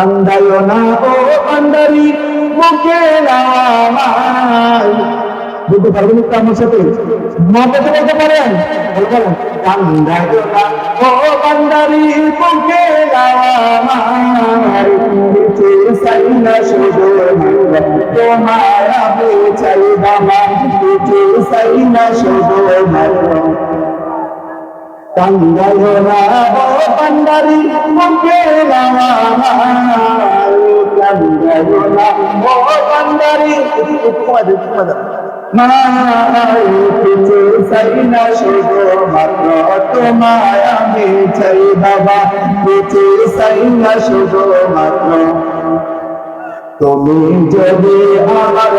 কান্দায় না, ও কান্দারি মুখে বলতে পারবেন একটু আমার সাথে? মহাপতি বলতে বলতে পারেন তোমার চাই শুধু তুমি যদি আমার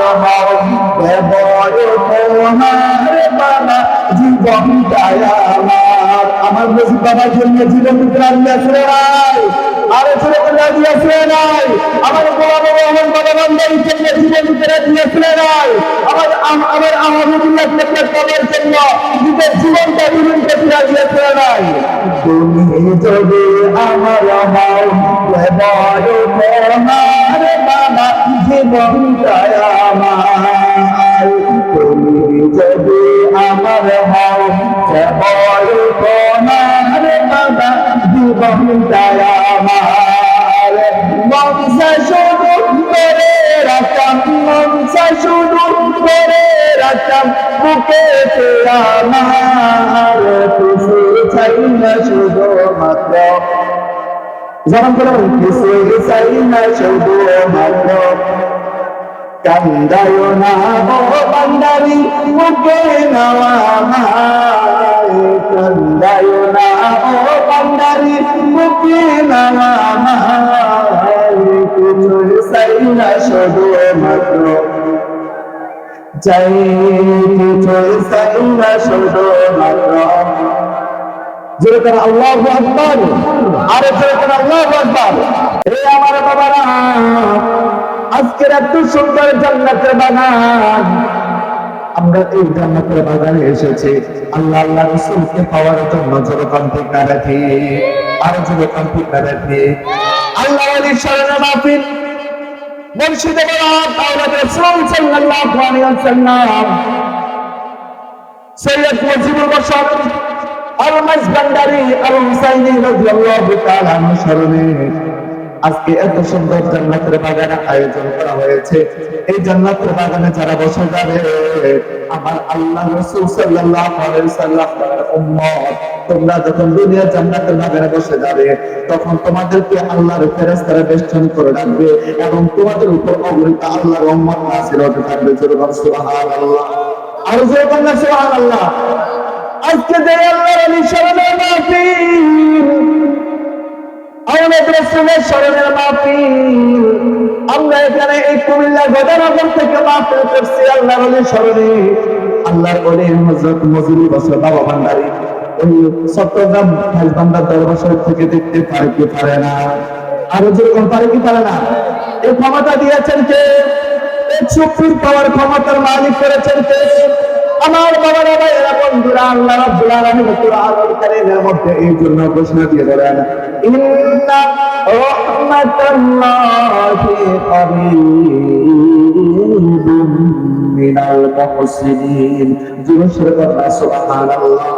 তোমার বাবা জীবনটাই আমার আমার বেশি বাবার জন্য জীবন আছে নাই? আরে ছেলে রাজি আছে নাই? আমার গোলাম রহমান বাবা বান্দারি জন্য জীবন আছে নাই? আমার আম- আমার আহমদুল্লাহ বাবার জন্য নিজের জীবনটা জীবন রাজি আছে নাই? তুমি যদি আমার তোমার বাবা জীবনটাই আমার। বড় তোমার বাবা জীবনটাই আমার মনসা শুধু করে রাখতাম মনসা শুধু করে রাখতাম বুকে আমার কিছু চাই না, শুধু মাত্র যেমন না শুধু মাত্র কান্দায় না। ও বান্দারি নাওয়া যেরকম আল্লাহ আকবর। আরে যেরকম আল্লাহ আকবর। হে আমার বাবারা, আজকের এত সুন্দর জান্নাতের বাগান। আমরা এই জান্নাতের বাগানে এসেছি। আল্লাহ আল্লাহ রসুলকে পাওয়ার জন্য যেরকম ঠিক আর যেরকম ঠিক না রাখি। আল্লাহ আলী শরণে মাহফিল। মুর্শিদে বলা তাওরাত রাসূল সাল্লাল্লাহু আলাইহি ওয়াসাল্লাম। সৈয়দ মুজিবুর বশর আল মাসবান্দারি আল হুসাইনি রাদিয়াল্লাহু তাআলা আনহু স্মরণে আজকে এত সুন্দর জান্নাতের বাগানে আয়োজন করা হয়েছে। এই জান্নাতের বাগানে যারা বসে যাবে, আমার আল্লাহ রাসূল সাল্লাল্লাহু আলাইহি উম্মত, তোমরা যখন দুনিয়ার জান্নাতের বাগানে বসে যাবে, তখন তোমাদেরকে আল্লাহর ফেরেশতারা বেষ্টন করে রাখবে এবং তোমাদের উপর অগণিত আল্লাহর হতে থাকবে। সুবহানাল্লাহ। আর যে বাংলা সুবহানাল্লাহ। আজকে যে আল্লাহর মাহফিল আমাদের থেকে দেখতে পারে কি পারে না? আরও যেরকম পারে কি পারে না? এই ক্ষমতা দিয়েছেন কে? চুক্তির পাওয়ার ক্ষমতার মালিক করেছেন কে? আমার বাবারা, ভাইয়েরা, বন্ধুরা, আল্লাহ রাব্বুল আলামিন কুরআনুল কারীমের মধ্যে এই জন্য ঘোষণা দিয়ে বলেন ইন্না রাহমাতাল্লাহি করিবুম মিনাল মুহসিনিন। সরে কথা সুবহানাল্লাহ।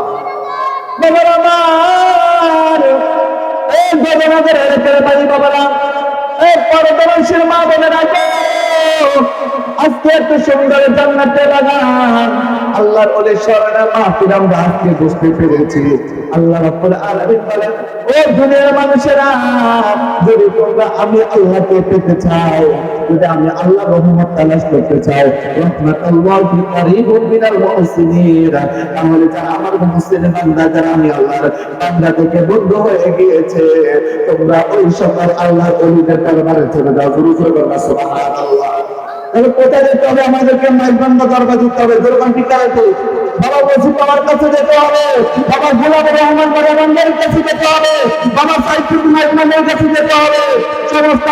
বাবারা, আমার, এই গগনগরের এলাকার বাড়ি বাবারা, এই পরদর্শীর মা বোনেরা আজকে এত সুন্দর বাগান। আল্লাহর ওলে আজকে বুঝতে পেরেছি। আল্লাহ রাব্বুল আলামিন বলেন, ও দুনিয়ার মানুষেরা, যদি তোমরা আমি আল্লাহকে পেতে চাও, যদি আমি আল্লাহ রহমত তালাশ করতে মুহসিনিন, তাহলে আমার মুহসিন বান্দা, যারা আমি আল্লাহর বান্দা থেকে বন্ধ হয়ে গিয়েছে, তোমরা ওই সকল আল্লাহর ওলিদের দরবারে চলে যাও। সুবহানাল্লাহ। কোথায় যেতে হবে? আমাদেরকে মাইক বন্ধ দরবার দিতে হবে। দোকান ঠিকানাতে বাবা বলছি আমার কাছে যেতে হবে। বাবা, গোলাপ রহমান বাবার কাছে যেতে হবে। বাবা সাইফুল মাইকমানের কাছে যেতে হবে। সমস্ত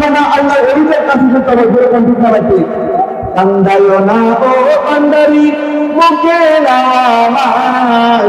জানা আল্লাহ ওলিদের কাছে যেতে হবে। দোকান ঠিকানাতে কান্দায় না ও কান্দারি মুখে নামাই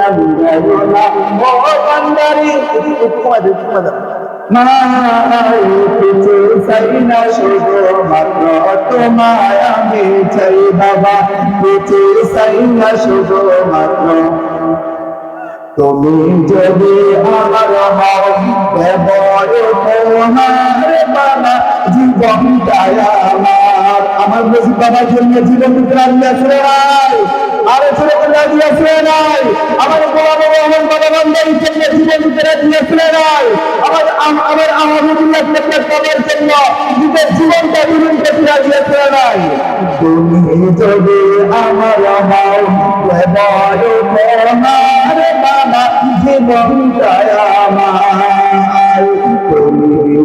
আমার কান্দাইও না ও কান্দারি তোমাদের তোমাদের কিছু চাই না শুধু মাত্র তোমায় আমি চাই বাবা কিছু তুমি যদি আমার হও আমার বেশি বাবার জন্য জীবন রাজি আছে নাই। আরে ছেলে রাজি আছে নাই। আমার গোলাম রহমান বাবা বান্দারি জন্য জীবন রাজি আছে নাই। আমার আম- আমার আহমদুল্লাহ টেকনাফ বাবার জন্য নিজের জীবনটা জীবন করতে রাজি আছে নাই। তুমি যদি আমার হও তোমার বাবা জীবনটাই আমার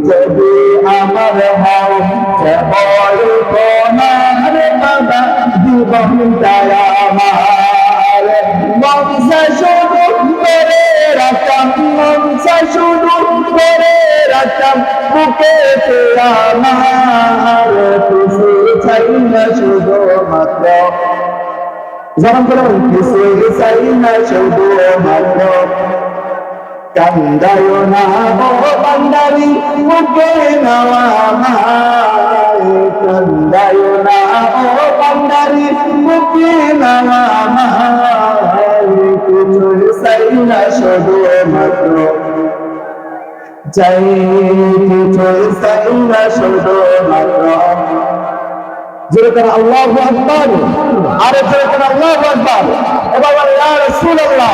যদি আমার বড় তোমার বাবা জীবনটাই আমার। মনসা শুধু করে রাখতাম মনসা শুধু করে রাখতাম বুকেতে আমার কিছু চাই না শুধু মাত্র। জবান বলুন, কিছু চাই না শুধু মাত্র। কান্দায় না ও বান্দারি, মুখে নাওয়া কান্দায় না ও বান্দারি, মুখে নাওয়া কিছু চাই না শুধু মাত্র। চাই কিছু চাই না শুধু মাত্র। যেরকম আল্লাহ আকবর। আরে যেরকম আল্লাহ আকবর। এবার ইয়া ওলি আল্লাহ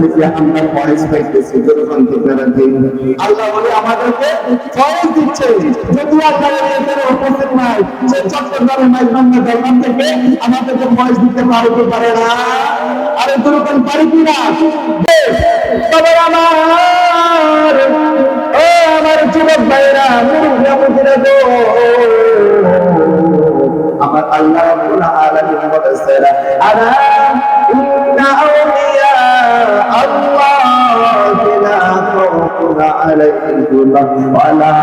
থেকে আমরা পাইতেছি রাখি আল্লাহ বলে, আমাদেরকে দিচ্ছে। যদি আপনারা এখানে উপস্থিত নাই সে থেকে আমাদেরকে দিতে পারে কি পারে না? আরে দুরকম পারি কি না? তবে আমার, ও আমার যুবক ভাইরা আমার আল্লাহ রাব্বুল আলামিন ইন্না লা খাউফুন আলাইহিম ওয়া লা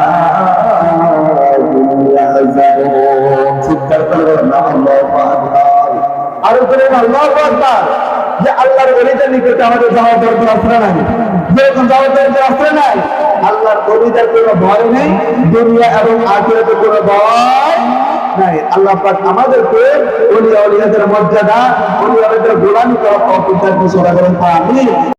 হুম ইয়াহজানুন চিৎকার করে বলুন আল্লাহু আকবার আর উপরে আল্লাহু আকবার যে আল্লাহর ওলিদের নিকটে আমাদের যাওয়া দরকার আছে না যেরকম যাওয়া দরকার আছে নাই আল্লাহর ওলিদের কোনো ভয় নেই দুনিয়া এবং আখিরাতে কোনো ভয় নাই। আল্লাহ পাক আমাদেরকে ওলিয়া ওলিয়াদের মর্যাদা ওলিয়া ওলিয়াদের গোলামি করা অপরদের ঘোষণা করেন, আমিন।